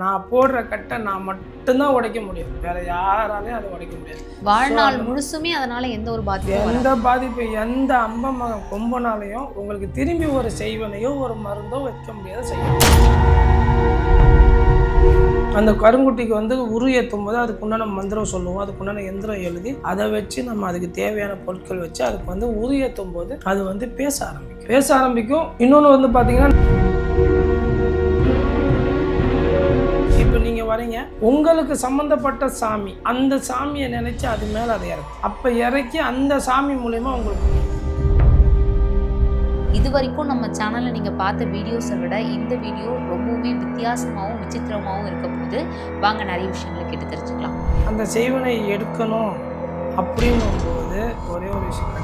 நான் போடுற கட்டை நான் மட்டும்தான் உடைக்க முடியும். வேற யாராலையும் அதை உடைக்க முடியாது. வாழ்நாள் முழுசுமே அதனால எந்த ஒரு பாதிப்பும். எந்த பாதிப்பு எந்த அம்ப கொம்பனாலையும் உங்களுக்கு திரும்பி ஒரு செய்வனையோ ஒரு மருந்தோ வைக்க முடியாத செய்யும் அந்த கருங்குட்டிக்கு வந்து உரு ஏற்றும் போது அதுக்கு உண்டான மந்திரம் சொல்லுவோம். அதுக்கு உண்டான எந்திரம் எழுதி அதை வச்சு நம்ம அதுக்கு தேவையான பொருட்கள் வச்சு அதுக்கு வந்து உரு ஏற்றும் போது அது வந்து பேச ஆரம்பிக்கும். பேச ஆரம்பிக்கும். இன்னொன்று வந்து பார்த்தீங்கன்னா வரீங்க? உங்களுக்கு சம்மந்தப்பட்ட சாமி. அந்த சாமியை நினைச்சு அது மேலே அதை இறக்கும் அப்போ இறக்கி அந்த சாமி மூலயமா உங்களுக்கு இது வரைக்கும் நம்ம சேனல்ல நீங்க பார்த்த வீடியோஸை விட இந்த வீடியோ ரொம்பவுமே வித்தியாசமாவும் விசித்திரமாவும் இருக்க போகுது வாங்க நிறைய விஷயங்களை கேட்டு தெரிஞ்சுக்கலாம். அந்த செய்வனை எடுக்கணும் அப்படின்னும் போது ஒரே ஒரு விஷயம்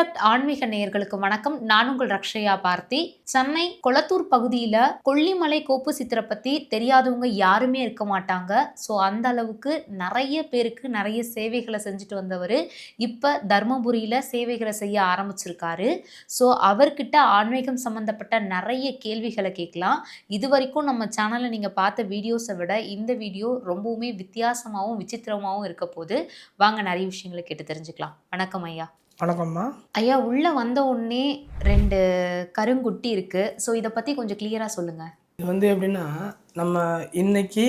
ரிஃப்ளெக்ட் ஆன்மீக நேயர்களுக்கு வணக்கம். நான் உங்கள் ரக்ஷயா பார்த்தி. சென்னை கொளத்தூர் பகுதியில் கொல்லிமலை கோப்பு சித்திரை பற்றி தெரியாதவங்க யாருமே இருக்க மாட்டாங்க. ஸோ அந்த அளவுக்கு நிறைய பேருக்கு நிறைய சேவைகளை செஞ்சுட்டு வந்தவர் இப்போ தர்மபுரியில் சேவைகளை செய்ய ஆரம்பிச்சிருக்காரு. ஸோ அவர்கிட்ட ஆன்மீகம் சம்மந்தப்பட்ட நிறைய கேள்விகளை கேட்கலாம். இது வரைக்கும் நம்ம சேனலில் நீங்கள் பார்த்த வீடியோஸை விட இந்த வீடியோ ரொம்பவுமே வித்தியாசமாகவும் விசித்திரமாகவும் இருக்க போது வாங்க நிறைய விஷயங்களை கேட்டு தெரிஞ்சுக்கலாம். வணக்கம் ஐயா. வணக்கம்மா. ஐயா உள்ள வந்த உடனே ரெண்டு கருங்குட்டி இருக்கு. ஸோ இதை பத்தி கொஞ்சம் கிளியரா சொல்லுங்க. இது வந்து எப்படின்னா நம்ம இன்னைக்கு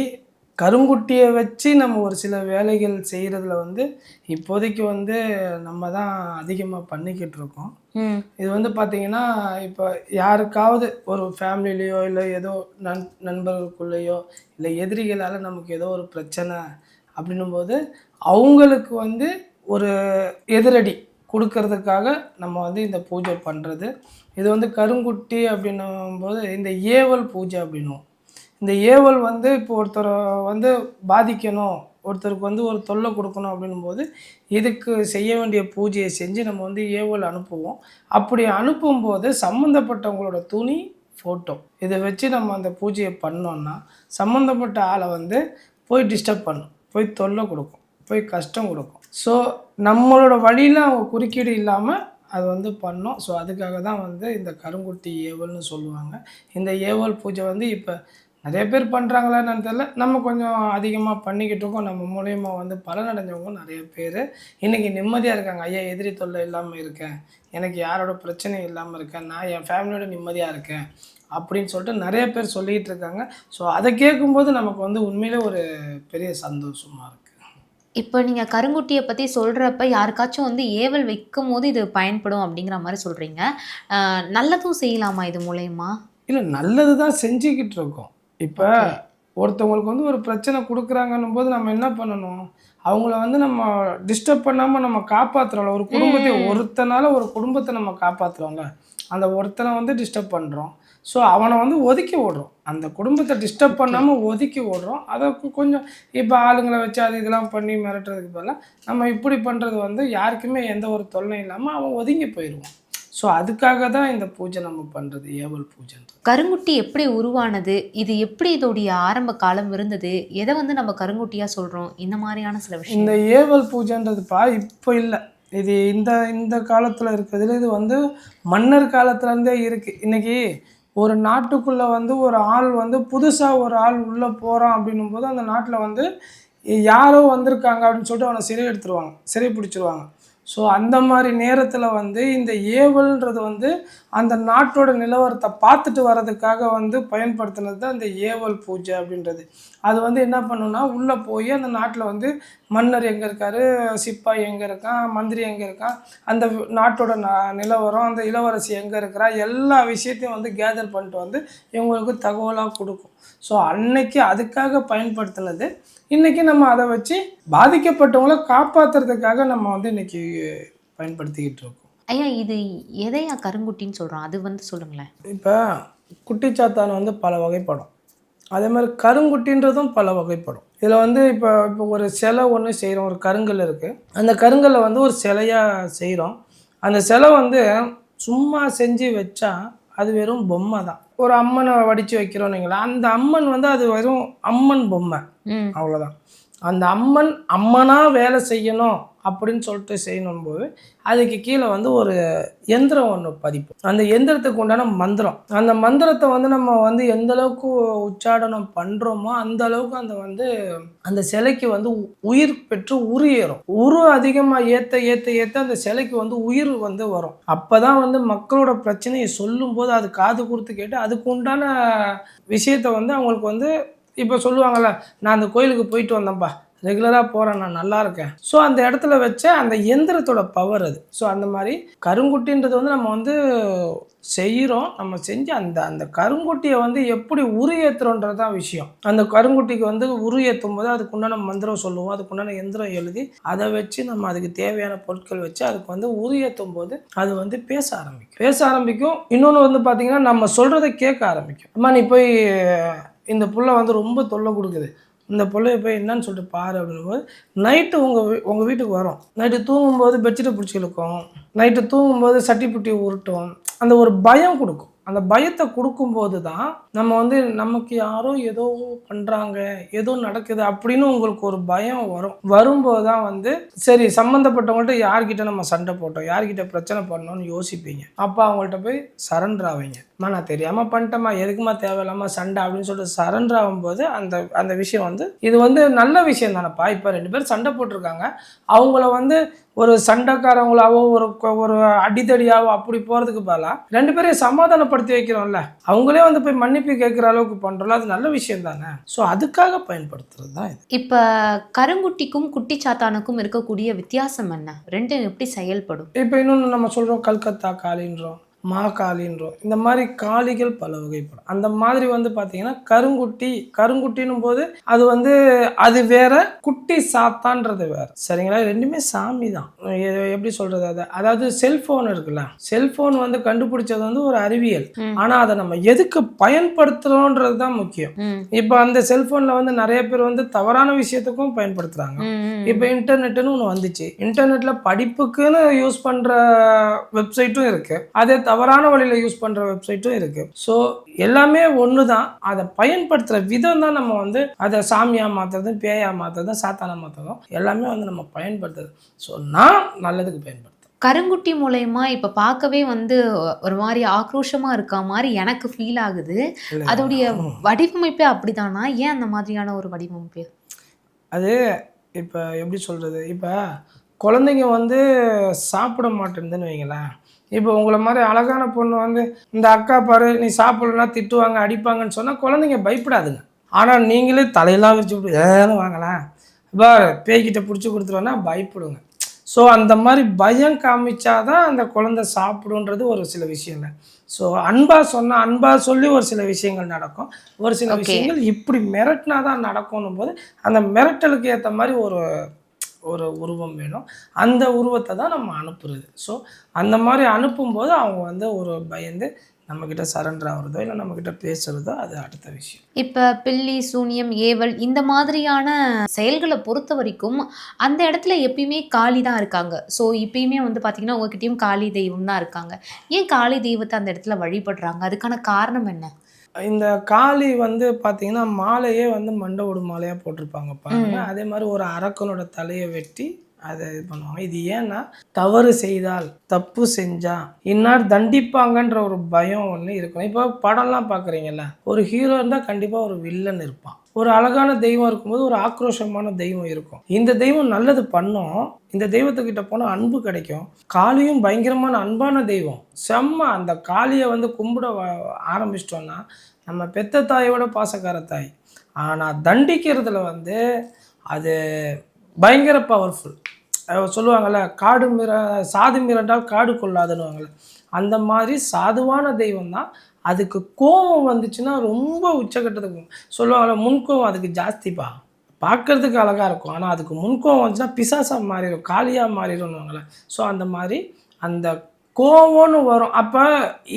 கருங்குட்டியை வச்சு நம்ம ஒரு சில வேலைகள் செய்கிறதுல வந்து இப்போதைக்கு வந்து நம்ம தான் அதிகமாக பண்ணிக்கிட்டு இருக்கோம். இது வந்து பார்த்தீங்கன்னா இப்போ யாருக்காவது ஒரு ஃபேமிலிலேயோ இல்லை ஏதோ நண் நண்பர்களுக்குள்ளேயோ இல்லை எதிரிகளால் நமக்கு ஏதோ ஒரு பிரச்சனை அப்படின்னும் போது அவங்களுக்கு வந்து ஒரு எதிரடி கொடுக்கறதுக்காக நம்ம வந்து இந்த பூஜை பண்ணுறது இது வந்து கருங்குட்டி அப்படின்னும்போது இந்த ஏவல் பூஜை அப்படின்னும் இந்த ஏவல் வந்து இப்போ ஒருத்தரை வந்து பாதிக்கணும். ஒருத்தருக்கு வந்து ஒரு தொல்லை கொடுக்கணும் அப்படின்னும் போது இதுக்கு செய்ய வேண்டிய பூஜையை செஞ்சு நம்ம வந்து ஏவல் அனுப்புவோம். அப்படி அனுப்பும்போது சம்மந்தப்பட்டவங்களோட துணி ஃபோட்டோ இதை வச்சு நம்ம அந்த பூஜையை பண்ணோம்னா சம்மந்தப்பட்ட ஆளை வந்து போய் டிஸ்டர்ப் பண்ணும். போய் தொல்லை கொடுக்கும். போய் கஷ்டம் கொடுக்கும். ஸோ நம்மளோட வழியில் அவங்க குறுக்கீடு இல்லாமல் அது வந்து பண்ணோம். ஸோ அதுக்காக தான் வந்து இந்த கருங்குட்டி ஏவல்னு சொல்லுவாங்க. இந்த ஏவல் பூஜை வந்து இப்போ நிறைய பேர் பண்ணுறாங்களான்னு தெரியல. நம்ம கொஞ்சம் அதிகமாக பண்ணிக்கிட்டு இருக்கோம். நம்ம மூலயமா வந்து பலனடைஞ்சவங்க நிறைய பேர். இன்றைக்கி நிம்மதியாக இருக்காங்க. ஐயா எதிரி தொல்லை இல்லாமல் இருக்கேன் எனக்கு யாரோட பிரச்சனையும் இல்லாமல் இருக்கேன் நான் என் ஃபேமிலியோட நிம்மதியாக இருக்கேன். அப்படின்னு சொல்லிட்டு நிறைய பேர் சொல்லிகிட்டு இருக்காங்க. ஸோ அதை கேட்கும்போது நமக்கு வந்து உண்மையிலே ஒரு பெரிய சந்தோஷமாக இருக்கும் இப்போ நீங்க கருங்குட்டியை பத்தி சொல்றப்ப யாருக்காச்சும் வந்து ஏவல் வைக்கும் போது இது பயன்படும் அப்படிங்கிற மாதிரி சொல்றீங்க. ஆஹ் நல்லதும் செய்யலாமா இது மூலயமா? இல்லை நல்லது தான் செஞ்சுக்கிட்டு இருக்கோம். இப்போ ஒருத்தவங்களுக்கு வந்து ஒரு பிரச்சனை கொடுக்குறாங்கன்னும் போது நம்ம என்ன பண்ணணும்? அவங்கள வந்து நம்ம டிஸ்டர்ப் பண்ணாமல் நம்ம காப்பாற்றுறோம்ல ஒரு குடும்பத்தை ஒருத்தனால ஒரு குடும்பத்தை நம்ம காப்பாற்றுறோம்ல அந்த ஒருத்தனை வந்து டிஸ்டர்ப் பண்ணுறோம் ஸோ அவனை வந்து ஒதுக்கி விடுறோம் அந்த குடும்பத்தை டிஸ்டர்ப் பண்ணாமல் ஒதுக்கி விடுறோம் அதை கொஞ்சம் இப்போ ஆளுங்களை வச்சு அது இதெல்லாம் பண்ணி மிரட்டுறதுக்கு பதிலாக நம்ம இப்படி பண்ணுறது வந்து யாருக்குமே எந்த ஒரு தொல்லையும் இல்லாமல் அவன் ஒதுங்கி போயிடுவான் ஸோ அதுக்காக தான் இந்த பூஜை நம்ம பண்ணுறது ஏவல் பூஜைன்றது கருங்குட்டி எப்படி உருவானது? இது எப்படி இதோடைய ஆரம்ப காலம் இருந்தது? எதை வந்து நம்ம கருங்குட்டியா சொல்றோம்? இந்த மாதிரியான சில விஷயம் இந்த ஏவல் பூஜைன்றதுப்பா இப்போ இல்லை. இது இந்த இந்த காலத்தில் இருக்கிறதுல இது வந்து மன்னர் காலத்துலேருந்தே இருக்குது இன்றைக்கி ஒரு நாட்டுக்குள்ளே வந்து ஒரு ஆள் வந்து புதுசாக ஒரு ஆள் உள்ளே போகிறான் அப்படின்னும் போது அந்த நாட்டில் வந்து யாரோ வந்திருக்காங்க அப்படின்னு சொல்லிட்டு அவனை சிறை எடுத்துருவாங்க சிறை பிடிச்சிருவாங்க. ஸோ அந்த மாதிரி நேரத்தில் வந்து இந்த ஏவல்ன்றது வந்து அந்த நாட்டோட நிலவரத்தை பார்த்துட்டு வர்றதுக்காக வந்து பயன்படுத்தினது தான் இந்த ஏவல் பூஜை அப்படின்றது. அது வந்து என்ன பண்ணுன்னா உள்ளே போய் அந்த நாட்டில் வந்து மன்னர் எங்கே இருக்காரு? சிப்பாய் எங்கே இருக்கான் மந்திரி எங்கே இருக்கான் அந்த நாட்டோட ந நிலவரம் அந்த இளவரசி எங்கே இருக்கிறா? எல்லா விஷயத்தையும் வந்து கேதர் பண்ணிட்டு வந்து இவங்களுக்கு தகவலாக கொடுக்கும். ஸோ அன்னைக்கு அதுக்காக பயன்படுத்தினது. இன்றைக்கி நம்ம அதை வச்சு பாதிக்கப்பட்டவங்கள காப்பாற்றுறதுக்காக நம்ம வந்து இன்னைக்கு பயன்படுத்திக்கிட்டு இருக்கோம். ஐயா இது எதையா கருங்குட்டின்னு சொல்றோம்? அது வந்து சொல்லுங்களேன். இப்போ குட்டிச்சாத்தான் வந்து பல வகைப்படும். அதே மாதிரி கருங்குட்டின்றதும் பல வகைப்படும். இதில் வந்து இப்போ இப்போ ஒரு சிலை ஒன்று செய்கிறோம் ஒரு கருங்கல் இருக்குது அந்த கருங்கல்லை வந்து ஒரு சிலையாக செய்கிறோம் அந்த சிலை வந்து சும்மா செஞ்சு வச்சா அது வெறும் பொம்மை தான். ஒரு அம்மனை வடித்து வைக்கிறோம் நீங்களா அந்த அம்மன் வந்து அது வெறும் அம்மன் பொம்மை. அவ்வளோதான் அந்த அம்மன் அம்மனாக வேலை செய்யணும் அப்படின்னு சொல்லிட்டு செய்யணும் போது அதுக்கு கீழே வந்து ஒரு எந்திரம் ஒன்று பதிப்போம். அந்த எந்திரத்துக்கு உண்டான மந்திரம். அந்த மந்திரத்தை வந்து நம்ம வந்து எந்த அளவுக்கு உச்சாடனம் பண்ணுறோமோ அந்த அளவுக்கு அந்த வந்து அந்த சிலைக்கு வந்து உ- உயிர் பெற்று உரு ஏறும். உரு அதிகமாக ஏற்ற ஏற்ற ஏற்ற அந்த சிலைக்கு வந்து உயிர் வந்து வரும். அப்போ தான் வந்து மக்களோட பிரச்சனையை சொல்லும்போது அது காது கொடுத்து கேட்டு அதுக்கு உண்டான விஷயத்தை வந்து அவங்களுக்கு வந்து இப்போ சொல்லுவாங்கள்ல நான் அந்த கோயிலுக்கு போயிட்டு வந்தேன்ப்பா. ரெகுலராக போகிறேன் நான் நல்லா இருக்கேன். ஸோ அந்த இடத்துல வச்ச அந்த எந்திரத்தோட பவர் அது. ஸோ அந்த மாதிரி கருங்குட்டின்றது வந்து நம்ம வந்து செய்கிறோம் நம்ம செஞ்சு அந்த அந்த கருங்குட்டியை வந்து எப்படி உருயேற்றுறோன்றது தான் விஷயம். அந்த கருங்குட்டிக்கு வந்து உருயேற்றும் போது அதுக்கு உண்டான மந்திரம் சொல்லுவோம். அதுக்குண்டான எந்திரம் எழுதி அதை வச்சு நம்ம அதுக்கு தேவையான பொருட்கள் வச்சு அதுக்கு வந்து உருயேற்றும் போது அது வந்து பேச ஆரம்பிக்கும். பேச ஆரம்பிக்கும். இன்னொன்று வந்து பார்த்திங்கன்னா நம்ம சொல்கிறத கேட்க ஆரம்பிக்கும். அம்மா நீ போய் இந்த புள்ள வந்து ரொம்ப தொல்லை கொடுக்குது. இந்த பிள்ளைய போய் என்னன்னு சொல்லிட்டு பாரு அப்படின்னும்போது நைட்டு உங்கள் உங்கள் வீட்டுக்கு வரும். நைட்டு தூங்கும்போது பெட்ஷீட்டை பிடிச்சி இழுக்கும். நைட்டு தூங்கும்போது சட்டி புட்டி உருட்டும். அந்த ஒரு பயம் கொடுக்கும். அந்த பயத்தை கொடுக்கும்போது தான் நம்ம வந்து நமக்கு யாரோ ஏதோ பண்ணுறாங்க ஏதோ நடக்குது அப்படின்னு உங்களுக்கு ஒரு பயம் வரும். வரும்போது தான் வந்து சரி சம்மந்தப்பட்டவங்கள்ட்ட யார்கிட்ட நம்ம சண்டை போட்டோம் யார்கிட்ட பிரச்சனை பண்ணோம்னு யோசிப்பீங்க. அப்போ அவங்கள்ட்ட போய் சரண்டர் ஆவீங்க. நான் தெரியாமல் பண்ணிட்டேம்மா எதுக்குமா தேவையில்லாமல் சண்டை? அப்படின்னு சொல்லிட்டு சரண்டர் ஆகும்போது அந்த அந்த விஷயம் வந்து இது வந்து நல்ல விஷயம் தானேப்பா. இப்போ ரெண்டு பேரும் சண்டை போட்டிருக்காங்க. அவங்கள வந்து ஒரு சண்டைக்காரங்களாவோ ஒரு ஒரு அடித்தடியாவோ அப்படி போகிறதுக்கு பதிலாக ரெண்டு பேரையும் சமாதானப்படுத்தி வைக்கிறோம்ல. அவங்களே வந்து போய் மன்னிப்பு கேட்குற அளவுக்கு பண்ணுறோம்ல அது நல்ல விஷயம் தானே? ஸோ அதுக்காக பயன்படுத்துறது தான் இது. இப்ப கருங்குட்டிக்கும் குட்டி சாத்தானுக்கும் இருக்கக்கூடிய வித்தியாசம் என்ன? ரெண்டும் எப்படி செயல்படும்? இப்போ இன்னொன்று நம்ம சொல்கிறோம் கல்கத்தா காளின்றோம். மாகாளின்றோம் இந்த மாதிரி காளிகள் பல வகைப்படும். அந்த மாதிரி வந்து பார்த்தீங்கன்னா கருங்குட்டி கருங்குட்டின்னும் போது அது வந்து அது வேற குட்டி சாத்தான்றது வேற. சரிங்களா? ரெண்டுமே சாமி தான். எப்படி சொல்றது அதை? அதாவது செல்போன் இருக்குல்ல? செல்போன் வந்து கண்டுபிடிச்சது வந்து ஒரு அறிவியல். ம். ஆனால் அதை நம்ம எதுக்கு பயன்படுத்துறோன்றது தான் முக்கியம். ம், இப்போ அந்த செல்போனில் வந்து நிறைய பேர் வந்து தவறான விஷயத்துக்கும் பயன்படுத்துகிறாங்க ம், ம். இப்போ இன்டர்நெட்டுன்னு ஒன்று வந்துச்சு. இன்டர்நெட்டில் படிப்புக்குன்னு யூஸ் பண்ணுற வெப்சைட்டும் இருக்குது அதே தவறான வழியில் யூஸ் பண்ணுற வெப்சைட்டும் இருக்குது ஸோ எல்லாமே ஒன்று தான் அதை பயன்படுத்துகிற விதம் தான் நம்ம வந்து அதை சாமியாக மாற்றுறதும் பேயாக மாற்றுறதும் சாத்தானா மாற்றுறதும் எல்லாமே வந்து நம்ம பயன்படுத்துறது. ஸோ நான் நல்லதுக்கு பயன்படுத்துறேன். கருங்குட்டி மூலயமா இப்ப பார்க்கவே வந்து ஒரு மாதிரி ஆக்ரோஷமா இருக்க மாதிரி எனக்கு ஃபீல் ஆகுது. அதோடைய வடிவமைப்பே அப்படிதானா? ஏன் அந்த மாதிரியான ஒரு வடிவமைப்பு? அது இப்போ எப்படி சொல்கிறது இப்போ குழந்தைங்க வந்து சாப்பிட மாட்டேங்குதுன்னு வைங்களேன். இப்போ உங்களை மாதிரி அழகான பொண்ணு வந்து இந்த அக்கா பாரு நீ சாப்பிடலன்னா திட்டுவாங்க அடிப்பாங்கன்னு சொன்னால் குழந்தைங்க பயப்படாதுங்க. ஆனால் நீங்களே தலையெல்லாம் விட்டு ஏன்னு வாங்கலாம் பாரு பேய்கிட்ட பிடிச்சி கொடுத்துருவோன்னா பயப்படுங்க. ஸோ அந்த மாதிரி பயம் காமிச்சாதான் அந்த குழந்தை சாப்பிடுன்றது ஒரு சில விஷயங்க. ஸோ அன்பாக சொன்னால் அன்பாக சொல்லி ஒரு சில விஷயங்கள் நடக்கும். ஒரு சில. விஷயங்கள் இப்படி மிரட்டினா தான் நடக்கணும் போது அந்த மிரட்டலுக்கு ஏற்ற மாதிரி ஒரு ஒரு உருவம் வேணும். அந்த உருவத்தை தான் நம்ம அனுப்புறது. ஸோ அந்த மாதிரி அனுப்பும்போது அவங்க வந்து ஒரு பயந்து நம்மக்கிட்ட சரண்டர் ஆகுறதோ இல்லை நம்மக்கிட்ட பேசுகிறதோ அது அடுத்த விஷயம். இப்போ பில்லி சூனியம் ஏவல் இந்த மாதிரியான செயல்களை பொறுத்த வரைக்கும் அந்த இடத்துல எப்பயுமே காளி தான் இருக்காங்க. ஸோ இப்பயுமே வந்து பார்த்திங்கன்னா உங்ககிட்டயும் காளி தெய்வம் தான் இருக்காங்க. ஏன் காளி தெய்வத்தை அந்த இடத்துல வழிபடுறாங்க? அதுக்கான காரணம் என்ன? இந்த காளி வந்து பார்த்தீங்கன்னா மாலையே வந்து மண்டை ஓடு மாலையாக போட்டிருப்பாங்க பாருங்க. அதே மாதிரி ஒரு அரக்கனோட தலையை வெட்டி அதை இது பண்ணுவாங்க. இது ஏன்னா தவறு செய்தால் தப்பு செஞ்சா இன்னார் தண்டிப்பாங்கன்ற ஒரு பயம் ஒன்று இருக்கும் இப்போ படம்லாம் பார்க்குறீங்கல்ல ஒரு ஹீரோ இருந்தால் கண்டிப்பாக ஒரு வில்லன் இருப்பான். ஒரு அழகான தெய்வம் இருக்கும்போது ஒரு ஆக்ரோஷமான தெய்வம் இருக்கும். இந்த தெய்வம் நல்லது பண்ணும். இந்த தெய்வத்துக்கிட்ட போனால் அன்பு கிடைக்கும். காளியும் பயங்கரமான அன்பான தெய்வம். செம்ம அந்த காளியை வந்து கும்பிட வ- ஆரம்பிச்சிட்டோன்னா நம்ம பெத்த தாயோட பாசக்கார தாய். ஆனால் தண்டிக்கிறதுல வந்து அது பயங்கர பவர்ஃபுல் சொல்லுவாங்கள்ல காடு மிர சாது மிரண்டால் காடு கொள்ளாதுன்னுவாங்கள்ல அந்த மாதிரி சாதுவான தெய்வம் தான் அதுக்கு கோபம் வந்துச்சுன்னா ரொம்ப உச்சக்கட்டத்துக்கு போகும். சொல்லுவாங்கள்ல முன்கோபம் அதுக்கு ஜாஸ்திப்பா. பார்க்கறதுக்கு அழகாக இருக்கும். ஆனால் அதுக்கு முன்கோபம் வந்துச்சுன்னா பிசாசாக மாறிடும் காளியாக மாறிடும்னுவாங்களே ஸோ அந்த மாதிரி அந்த கோவம்னு வரும். அப்போ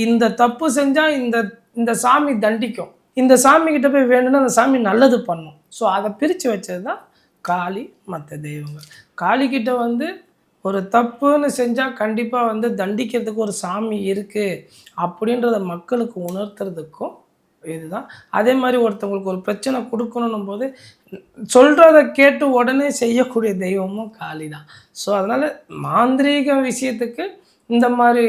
இந்த தப்பு செஞ்சால் இந்த இந்த சாமி தண்டிக்கும். இந்த சாமி கிட்ட போய் வேணும்னா அந்த சாமி நல்லது பண்ணும். ஸோ அதை பிரித்து வச்சது தான் காளி மற்ற தெய்வங்கள். காளி கிட்ட வந்து ஒரு தப்புன்னு செஞ்சால் கண்டிப்பாக வந்து தண்டிக்கிறதுக்கு ஒரு சாமி இருக்குது அப்படின்றத மக்களுக்கு உணர்த்துறதுக்கும் இதுதான் அதே மாதிரி ஒருத்தவங்களுக்கு ஒரு பிரச்சனை கொடுக்கணும் போது சொல்கிறத கேட்டு உடனே செய்யக்கூடிய தெய்வமும் காளி தான் ஸோ அதனால் மாந்திரீக விஷயத்துக்கு இந்த மாதிரி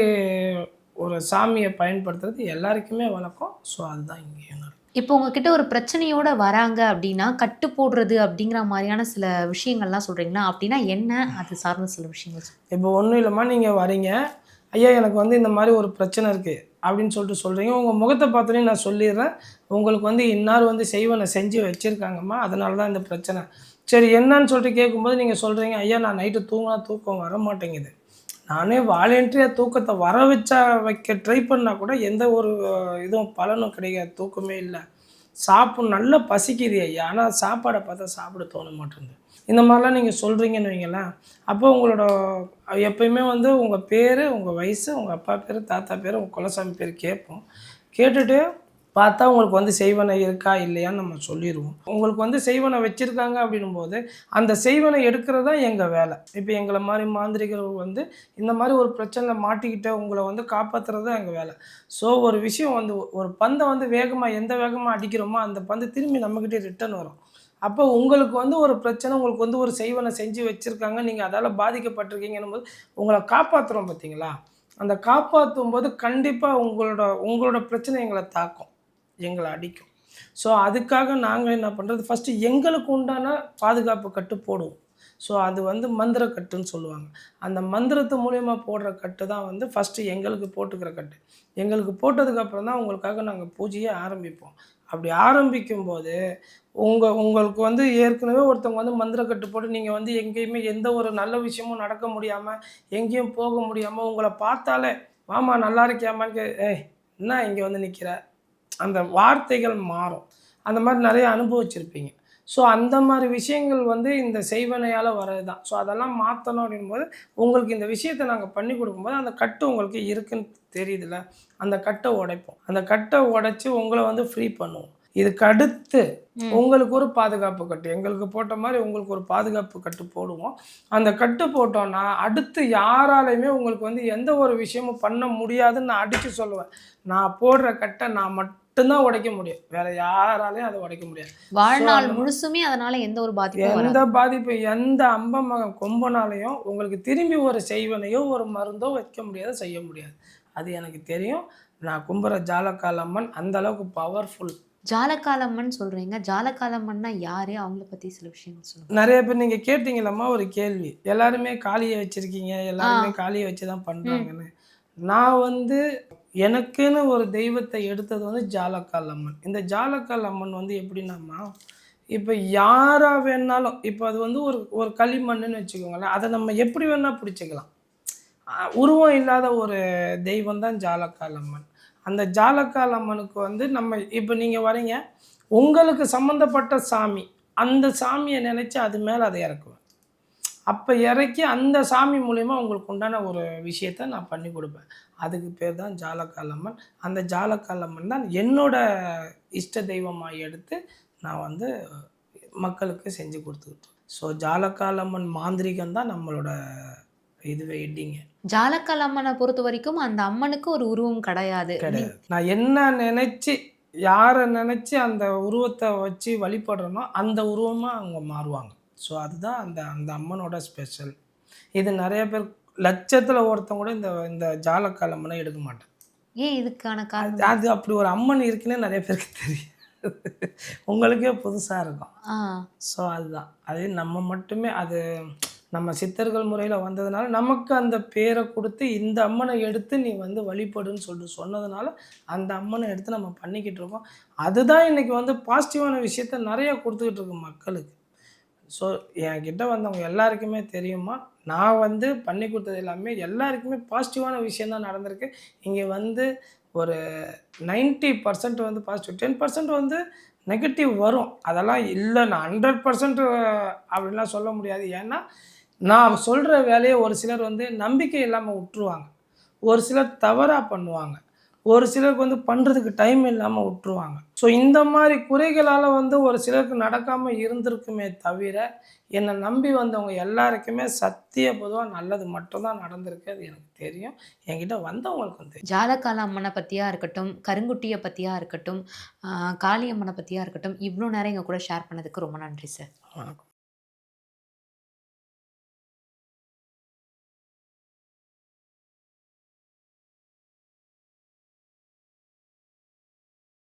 ஒரு சாமியை பயன்படுத்துறது எல்லாருக்குமே வழக்கம் ஸோ அதுதான் இங்கேயும் நடக்கும். இப்போ உங்ககிட்ட ஒரு பிரச்சனையோட வராங்க அப்படின்னா கட்டு போடுறது அப்படிங்கிற மாதிரியான சில விஷயங்கள்லாம் சொல்றீங்களா? அப்படின்னா என்ன? அது சார்ந்த சில விஷயங்கள் சொல்லுங்க. இப்போ ஒன்றும் இல்லைம்மா நீங்கள் வரீங்க. ஐயா எனக்கு வந்து இந்த மாதிரி ஒரு பிரச்சனை இருக்குது அப்படின்னு சொல்லிட்டு சொல்கிறீங்க உங்கள் முகத்தை பார்த்தோன்னே நான் சொல்லிடுறேன். உங்களுக்கு வந்து இன்னார் வந்து செய்வனை செஞ்சு வச்சுருக்காங்கம்மா அதனால தான் இந்த பிரச்சனை. சரி என்னன்னு சொல்லிட்டு கேட்கும்போது நீங்கள் சொல்கிறீங்க ஐயா நான் நைட்டு தூங்கினா தூக்கம் வர மாட்டேங்குது நானே வாலண்டியாக தூக்கத்தை வர வச்சா வைக்க ட்ரை பண்ணால் கூட எந்த ஒரு இதுவும் பலனும் கிடைக்காது தூக்கமே இல்லை. சாப்பிட நல்லா பசிக்குது ஐயா. ஆனால் சாப்பாடை பார்த்தா சாப்பிட தோண மாட்டேங்குது. இந்த மாதிரிலாம் நீங்கள் சொல்கிறீங்கன்னு வைங்களேன். அப்போ உங்களோட எப்பயுமே வந்து உங்கள் பேர் உங்கள் வயசு உங்கள் அப்பா பேர் தாத்தா பேர் உங்கள் குலசாமி பேர் கேட்போம். கேட்டுட்டு பார்த்தா உங்களுக்கு வந்து செய்வனை இருக்கா இல்லையான்னு நம்ம சொல்லிடுவோம். உங்களுக்கு வந்து செய்வனை வச்சுருக்காங்க அப்படின்னும் போது அந்த செய்வனை எடுக்கிறது தான் எங்கள் வேலை? இப்போ எங்களை மாதிரி மாந்திரிகர்கள் வந்து இந்த மாதிரி ஒரு பிரச்சனையில் மாட்டிக்கிட்ட உங்களை வந்து காப்பாற்றுறது தான் எங்கள் வேலை. ஸோ ஒரு விஷயம் வந்து ஒரு பந்தை வந்து வேகமாக எந்த வேகமாக அடிக்கிறோமோ அந்த பந்து திரும்பி நம்மக்கிட்டே ரிட்டர்ன் வரும். அப்போ உங்களுக்கு வந்து ஒரு பிரச்சனை உங்களுக்கு வந்து ஒரு செய்வனை செஞ்சு வச்சுருக்காங்க நீங்கள் அதால் பாதிக்கப்பட்டிருக்கீங்கன்னும் போது உங்களை காப்பாற்றுறோம் பார்த்தீங்களா அந்த காப்பாற்றும் போது கண்டிப்பாக உங்களோட உங்களோட பிரச்சனை எங்களை தாக்கும். எங்களை அடிக்கும். ஸோ அதுக்காக நாங்கள் என்ன பண்ணுறது ஃபஸ்ட்டு எங்களுக்கு உண்டான பாதுகாப்பு கட்டு போடுவோம். ஸோ அது வந்து மந்திர கட்டுன்னு சொல்லுவாங்க. அந்த மந்திரத்து மூலயமா போடுற கட்டு தான் வந்து ஃபஸ்ட்டு எங்களுக்கு போட்டுக்கிற கட்டு. எங்களுக்கு போட்டதுக்கப்புறம் தான் உங்களுக்காக நாங்கள் பூஜையை ஆரம்பிப்போம். அப்படி ஆரம்பிக்கும் போது உங்கள் உங்களுக்கு வந்து ஏற்கனவே ஒருத்தவங்க வந்து மந்திர கட்டு போட்டு நீங்கள் வந்து எங்கேயுமே எந்த ஒரு நல்ல விஷயமும் நடக்க முடியாமல் எங்கேயும் போக முடியாமல் உங்களை பார்த்தாலே வாமா நல்லா இருக்கியாமான்னு கே ஏய் என்ன இங்கே வந்து நிற்கிற அந்த வார்த்தைகள் மாறும். அந்த மாதிரி நிறைய அனுபவிச்சிருப்பீங்க. ஸோ அந்த மாதிரி விஷயங்கள் வந்து இந்த செய்வனையால் வர்றது தான் ஸோ அதெல்லாம் மாற்றணும் அப்படின்போது உங்களுக்கு இந்த விஷயத்தை நாங்கள் பண்ணி கொடுக்கும்போது அந்த கட்டு உங்களுக்கு இருக்குன்னு தெரியுதுல்ல? அந்த கட்டை உடைப்போம். அந்த கட்டை உடைச்சி உங்களை வந்து ஃப்ரீ பண்ணுவோம். இதுக்கு அடுத்து. உங்களுக்கு ஒரு பாதுகாப்பு கட்டு. எங்களுக்கு போட்ட மாதிரி உங்களுக்கு ஒரு பாதுகாப்பு கட்டு போடுவோம். அந்த கட்டு போட்டோன்னா அடுத்து யாராலையுமே உங்களுக்கு வந்து எந்த ஒரு விஷயமும் பண்ண முடியாதுன்னு நான் அடித்து சொல்லுவேன். நான் போடுற கட்டை நான் மட்டும்தான் உடைக்க முடியும். வேற யாராலையும் அதை உடைக்க முடியாது. வாழ்நாள் முழுசுமே அதனால எந்த ஒரு பாதிப்பும் எந்த பாதிப்பு எந்த அம்ப மகன் கொம்பனாலையும் உங்களுக்கு திரும்பி ஒரு செய்வனையோ ஒரு மருந்தோ வைக்க முடியாது செய்ய முடியாது. அது எனக்கு தெரியும். நான் கும்புற ஜாலக்கால் அம்மன் அந்த அளவுக்கு பவர்ஃபுல் ஜாலக்காலம்மன் சொல்றீங்க. ஜாலக்காலம்மன்னா யாரு? அவங்கள பத்தி சில விஷயங்கள் சொல்லுங்க. நிறைய பேர் நீங்க கேட்டீங்களம்மா ஒரு கேள்வி. எல்லாருமே காளியை வச்சிருக்கீங்க. எல்லாருமே காளியை வச்சு தான் பண்றாங்கன்னு. நான் வந்து எனக்குன்னு ஒரு தெய்வத்தை எடுத்தது வந்து ஜாலக்கால் அம்மன். இந்த ஜாலக்கால் அம்மன் வந்து எப்படின்னாமா இப்போ யாராக வேணாலும் இப்போ அது வந்து ஒரு ஒரு களிமண்ணுன்னு வச்சுக்கோங்களேன் அதை நம்ம எப்படி வேணால் பிடிச்சிக்கலாம். உருவம் இல்லாத ஒரு தெய்வம் தான் ஜாலக்கால் அம்மன். அந்த ஜாலக்கால் அம்மனுக்கு வந்து நம்ம இப்போ நீங்கள் வரீங்க உங்களுக்கு சம்மந்தப்பட்ட சாமி அந்த சாமியை நினச்சி அது மேலே அதை இறக்குவேன் அப்போ இறக்கி அந்த சாமி மூலயமா உங்களுக்கு உண்டான ஒரு விஷயத்த நான் பண்ணி கொடுப்பேன். அதுக்கு பேர் தான் ஜாலக்கால் அம்மன் அந்த ஜாலக்கால் அம்மன் தான் என்னோட இஷ்ட தெய்வமாக எடுத்து நான் வந்து மக்களுக்கு செஞ்சு கொடுத்துக்கிட்டேன் ஸோ ஜாலக்கால் அம்மன் மாந்திரிகம் தான் நம்மளோட இதுவே எட்டிங்க ஜாலக்காலம்மனை பொறுத்த வரைக்கும் அந்த அம்மனுக்கு ஒரு உருவம் கிடையாது. கிடையாது. நான் என்ன நினச்சி யாரை நினச்சி அந்த உருவத்தை வச்சு வழிபடுறனோ அந்த உருவமாக அவங்க மாறுவாங்க. ஸோ அதுதான் அந்த அந்த அம்மனோட ஸ்பெஷல் இது நிறைய பேர் லட்சத்தில் ஒருத்தன் கூட இந்த இந்த ஜாலக்கால் அம்மனை எடுக்க மாட்டேன். ஏன் இதுக்கான காரணம்? அது அப்படி ஒரு அம்மன் இருக்குன்னே நிறைய பேருக்கு தெரியும். உங்களுக்கே புதுசாக இருக்கும். ஸோ அதுதான். அது நம்ம மட்டுமே அது நம்ம சித்தர்கள் முறையில் வந்ததுனால நமக்கு அந்த பேரை கொடுத்து இந்த அம்மனை எடுத்து நீ வந்து வழிபடுன்னு சொல்லிட்டு சொன்னதுனால அந்த அம்மனை எடுத்து நம்ம பண்ணிக்கிட்டு இருக்கோம். அதுதான் இன்னைக்கு வந்து பாசிட்டிவான விஷயத்த நிறைய கொடுத்துக்கிட்டு இருக்கு மக்களுக்கு. ஸோ என்கிட்ட வந்தவங்க எல்லாருக்குமே தெரியுமா? நான் வந்து பண்ணி கொடுத்தது எல்லாமே எல்லாருக்குமே பாசிட்டிவான விஷயம் தான் நடந்திருக்கு. இங்கே வந்து ஒரு 90% பர்சன்ட் வந்து பாசிட்டிவ் டென் பர்சன்ட் வந்து நெகட்டிவ் வரும். அதெல்லாம் இல்லை. நான் ஹண்ட்ரட் பர்சன்ட் அப்படின்லாம் சொல்ல முடியாது. ஏன்னா நான் சொல்கிற வேலையை ஒரு சிலர் வந்து நம்பிக்கை இல்லாமல் விட்டுருவாங்க. ஒரு சிலர் தவறாக பண்ணுவாங்க. ஒரு சிலருக்கு வந்து பண்ணுறதுக்கு டைம் இல்லாமல் விட்டுருவாங்க. ஸோ இந்த மாதிரி குறைகளால் வந்து ஒரு சிலருக்கு நடக்காமல் இருந்திருக்குமே தவிர என்னை நம்பி வந்தவங்க எல்லாருக்குமே சத்திய பொதுவாக நல்லது மட்டும்தான் நடந்திருக்கு அது எனக்கு தெரியும். என்கிட்ட வந்தவங்களுக்கும் தெரியும். ஜாலக்கால அம்மனை பற்றியா இருக்கட்டும் கருங்குட்டியை பற்றியா இருக்கட்டும் ஆஹ் காளி அம்மனை பற்றியா இருக்கட்டும் இவ்வளோ நேரம் எங்கள் கூட ஷேர் பண்ணதுக்கு ரொம்ப நன்றி சார் வணக்கம்.